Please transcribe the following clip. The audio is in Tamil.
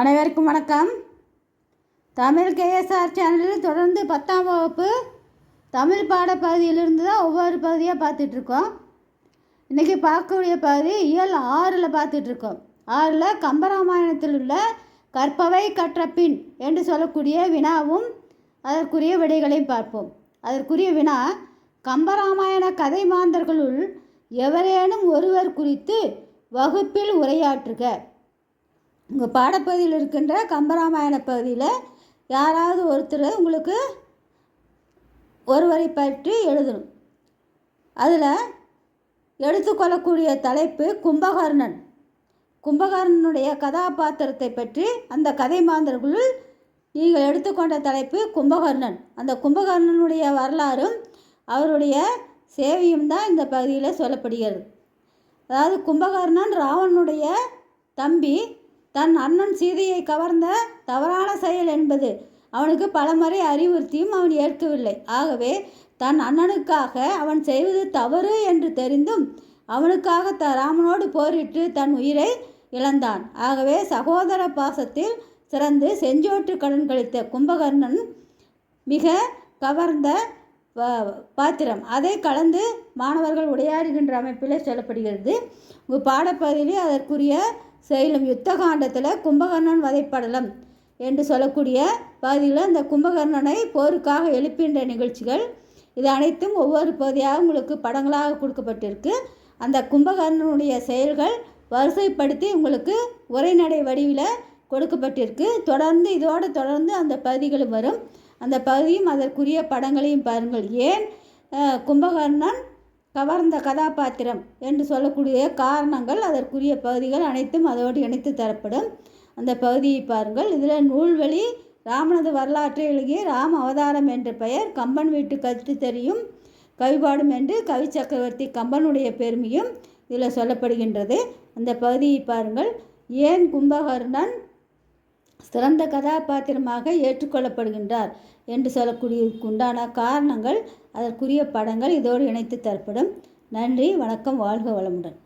அனைவருக்கும் வணக்கம். தமிழ் கேஎஸ்ஆர் சேனலில் தொடர்ந்து பத்தாம் வகுப்பு தமிழ் பாடப்பகுதியிலிருந்து தான் ஒவ்வொரு பகுதியாக பார்த்துட்ருக்கோம். இன்றைக்கி பார்க்கக்கூடிய பகுதி இயல் ஆறில் பார்த்துட்ருக்கோம். ஆறில் கம்பராமாயணத்தில் உள்ள கற்பவை கற்றப்பின் என்று சொல்லக்கூடிய வினாவும் அதற்குரிய விடைகளையும் பார்ப்போம். அதற்குரிய வினா கம்பராமாயண கதை மாந்தர்களுள் எவரேனும் ஒருவர் குறித்து வகுப்பில் உரையாற்றுக. உங்கள் பாடப்பகுதியில் இருக்கின்ற கம்பராமாயண பகுதியில் யாராவது ஒருத்தர் உங்களுக்கு ஒருவரை பற்றி எழுதணும். அதில் எடுத்துக்கொள்ளக்கூடிய தலைப்பு கும்பகர்ணன். கும்பகர்ணனுடைய கதாபாத்திரத்தை பற்றி அந்த கதை மாந்தர்களுள் நீங்கள் எடுத்துக்கொண்ட தலைப்பு கும்பகர்ணன். அந்த கும்பகர்ணனுடைய வரலாறும் அவருடைய சேவையும் தான் இந்த பகுதியில் சொல்லப்படுகிறது. அதாவது கும்பகர்ணன் ராவணனுடைய தம்பி தன் அண்ணன் சீதையை கவர்ந்த தவறான செயல் என்பது அவனுக்கு பலமுறை அறிவுறுத்தியும் அவன் ஏற்கவில்லை. ஆகவே தன் அண்ணனுக்காக அவன் செய்வது தவறு என்று தெரிந்தும் அவனுக்காக த ராமனோடு போரிட்டு தன் உயிரை இழந்தான். ஆகவே சகோதர பாசத்தில் சிறந்து செஞ்சோற்று கடன் கழித்த கும்பகர்ணன் மிக கவர்ந்த பாத்திரம். அதை கலந்து மாணவர்கள் உரையாடுகின்ற அமைப்பில் சொல்லப்படுகிறது. உங்கள் பாடப்பகுதியிலே அதற்குரிய செயலும் யுத்த காண்டத்தில் கும்பகர்ணன் வதைப்படலம் என்று சொல்லக்கூடிய பகுதியில் அந்த கும்பகர்ணனை போருக்காக எழுப்பின்ற நிகழ்ச்சிகள் இது அனைத்தும் ஒவ்வொரு பகுதியாக உங்களுக்கு படங்களாக கொடுக்கப்பட்டிருக்கு. அந்த கும்பகர்ணனுடைய செயல்கள் வரிசைப்படுத்தி உங்களுக்கு உரைநடை வடிவில் கொடுக்கப்பட்டிருக்கு. தொடர்ந்து இதோடு தொடர்ந்து அந்த பகுதிகளும் வரும். அந்த பகுதியும் அதற்குரிய படங்களையும் பாருங்கள். ஏன் கும்பகர்ணன் கவர்ந்த கதாபாத்திரம் என்று சொல்லக்கூடிய காரணங்கள் அதற்குரிய பகுதிகள் அனைத்தும் அதோடு இணைத்து தரப்படும். அந்த பகுதியை பாருங்கள். இதில் நூல்வழி ராமனது வரலாற்றை எழுதிய ராம அவதாரம் என்ற பெயர் கம்பன் வீட்டு கற்று தெரியும் கவிபாடும் என்று கவி சக்கரவர்த்தி கம்பனுடைய பெருமையும் இதில் சொல்லப்படுகின்றது. அந்த பகுதியை பாருங்கள். ஏன் கும்பகர்ணன் சிறந்த கதாபாத்திரமாக ஏற்றுக்கொள்ளப்படுகின்றார் என்று சொல்லக்கூடிய உண்டான காரணங்கள் அதற்குரிய படங்கள் இதோடு இணைத்து தரப்படும். நன்றி வணக்கம் வாழ்க வளமுடன்.